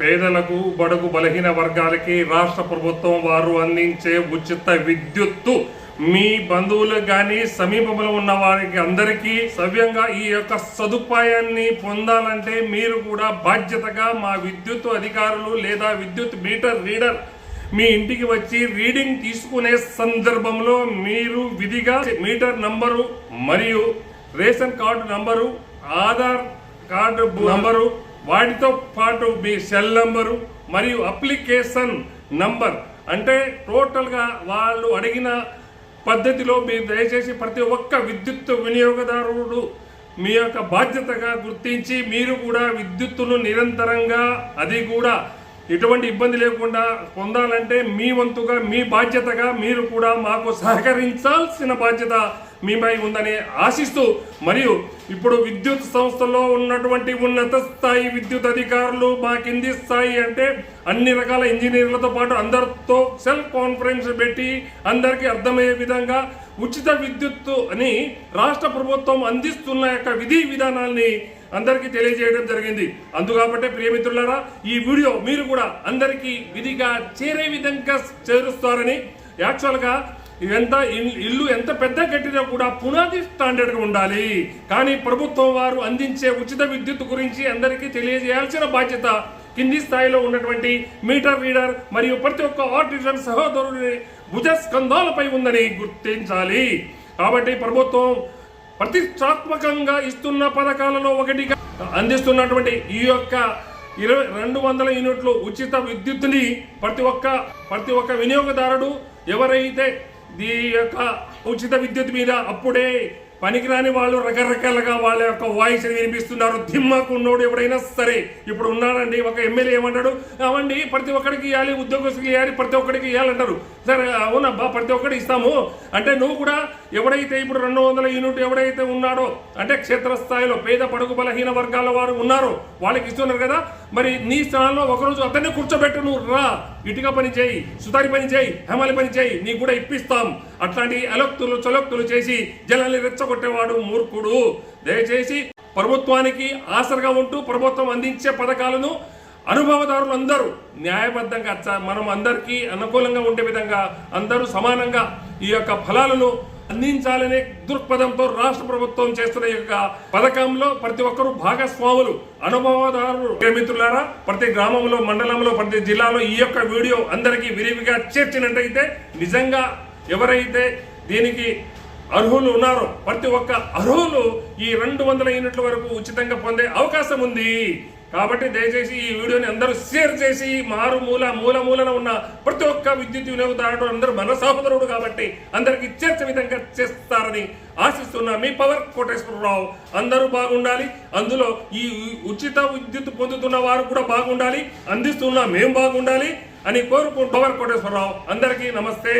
పేదలకు బడుగు బలహీన వర్గాలకి రాష్ట్ర ప్రభుత్వం వారు అందించే ఉచిత విద్యుత్తు. మీ బంధువులకు కానీ సమీపంలో ఉన్న వారికి అందరికీ సవ్యంగా ఈ యొక్క సదుపాయాన్ని పొందాలంటే మీరు కూడా బాధ్యతగా మా విద్యుత్ అధికారులు లేదా విద్యుత్ మీటర్ రీడర్ మీ ఇంటికి వచ్చి రీడింగ్ తీసుకునే సందర్భంలో మీరు విధిగా మీటర్ నంబరు మరియు ration card number Aadhaar card number వాటితో పాటు మీ సెల్ నంబరు మరియు అప్లికేషన్ నంబర్. అంటే టోటల్గా వాళ్ళు అడిగిన పద్ధతిలో మీరు దయచేసి ప్రతి ఒక్క విద్యుత్ వినియోగదారుడు మీ యొక్క బాధ్యతగా గుర్తించి మీరు కూడా విద్యుత్తును నిరంతరంగా అది కూడా ఎటువంటి ఇబ్బంది లేకుండా పొందాలంటే మీ వంతుగా మీ బాధ్యతగా మీరు కూడా మాకు సహకరించాల్సిన బాధ్యత మీపై ఉందని ఆశిస్తూ మరియు ఇప్పుడు విద్యుత్ సంస్థలో ఉన్నటువంటి ఉన్నత స్థాయి విద్యుత్ అధికారులు మా కింది స్థాయి అంటే అన్ని రకాల ఇంజనీర్లతో పాటు అందరితో సెల్ కాన్ఫరెన్స్ పెట్టి అందరికీ అర్థమయ్యే విధంగా ఉచిత విద్యుత్తు అని రాష్ట్ర ప్రభుత్వం అందిస్తున్న యొక్క విధి విధానాల్ని అందరికీ తెలియజేయడం జరిగింది. అందుకాబట్టే ప్రియమిత్రులారా ఈ వీడియో మీరు కూడా అందరికీ విధిగా చేరే విధంగా చేరుస్తారని యాక్చువల్గా ఎంత ఇల్లు ఎంత పెద్ద కట్టినా కూడా పునాది స్టాండర్డ్గా ఉండాలి. కానీ ప్రభుత్వం వారు అందించే ఉచిత విద్యుత్ గురించి అందరికీ తెలియజేయాల్సిన బాధ్యత కింది స్థాయిలో ఉన్నటువంటి మీటర్ రీడర్ మరియు ప్రతి ఒక్క ఆర్టిజన్ సహోదరుని భుజస్కంధాలపై ఉందని గుర్తించాలి. కాబట్టి ప్రభుత్వం ప్రతిష్టాత్మకంగా ఇస్తున్న పథకాలలో ఒకటిగా అందిస్తున్నటువంటి ఈ యొక్క ఇరవై రెండు వందల యూనిట్లు ఉచిత విద్యుత్ని ప్రతి ఒక్క ప్రతి ఒక్క వినియోగదారుడు ఎవరైతే ఈ యొక్క ఉచిత విద్యుత్ మీద అప్పుడే పనికిరాని వాళ్ళు రకరకాలుగా వాళ్ళ యొక్క వాయిస్ వినిపిస్తున్నారు. దిమ్మకు ఉన్నోడు ఎవడైనా సరే ఇప్పుడు ఉన్నాడండి ఒక ఎమ్మెల్యే ఏమంటాడు అవండి ప్రతి ఒక్కడికి ఇవ్వాలి ఉద్యోగస్తులు ఇవ్వాలి ప్రతి ఒక్కడికి ఇవ్వాలంటారు సరే అవునబ్బా ప్రతి ఒక్కడికి ఇస్తాము. అంటే నువ్వు కూడా ఎవడైతే ఇప్పుడు రెండు వందల యూనిట్ ఎవడైతే ఉన్నాడో అంటే క్షేత్రస్థాయిలో పేద పడుగు బలహీన వర్గాల వారు ఉన్నారో వాళ్ళకి ఇస్తున్నారు కదా మరి నీ స్థానంలో ఒకరోజు అతన్ని కూర్చోబెట్టు నువ్వు రా. ఇటుక పని చేయి సుతారి పని చేయి హమాలి పని చేయి నీకు కూడా ఇప్పిస్తాం. అట్లాంటి అలక్తులు చొలక్తులు చేసి జనాల్ని రెచ్చగొట్టేవాడు మూర్ఖుడు. దయచేసి ప్రభుత్వానికి ఆసరగా ఉంటూ ప్రభుత్వం అందించే పథకాలను అనుభవదారులు అందరూ న్యాయబద్ధంగా మనం అందరికీ అనుకూలంగా ఉండే విధంగా అందరూ సమానంగా ఈ యొక్క ఫలాలను అందించాలనే దృక్పథంతో రాష్ట్ర ప్రభుత్వం చేస్తున్న ఈ యొక్క పథకంలో ప్రతి ఒక్కరూ భాగస్వాములు అనుభవదారులు. మిత్రులారా ప్రతి గ్రామంలో మండలంలో ప్రతి జిల్లాలో ఈ యొక్క వీడియో అందరికీ విరివిగా చేర్చినట్టయితే నిజంగా ఎవరైతే దీనికి అర్హులు ఉన్నారు. ప్రతి ఒక్క అర్హులు ఈ రెండు వందల యూనిట్ల వరకు ఉచితంగా పొందే అవకాశం ఉంది. కాబట్టి దయచేసి ఈ వీడియోని అందరూ షేర్ చేసి మారుమూల మూల మూలన ఉన్న ప్రతి ఒక్క విద్యుత్ వినియోగదారుడు అందరూ మన సహోదరుడు కాబట్టి అందరికి చేర్చే విధంగా చేస్తారని ఆశిస్తున్న మీ పవర్ కోటేశ్వరరావు. అందరూ బాగుండాలి. అందులో ఈ ఉచిత విద్యుత్ పొందుతున్న వారు కూడా బాగుండాలి. అందిస్తున్న మేము బాగుండాలి అని కోరుకుంటూ పవర్ కోటేశ్వరరావు. అందరికీ నమస్తే.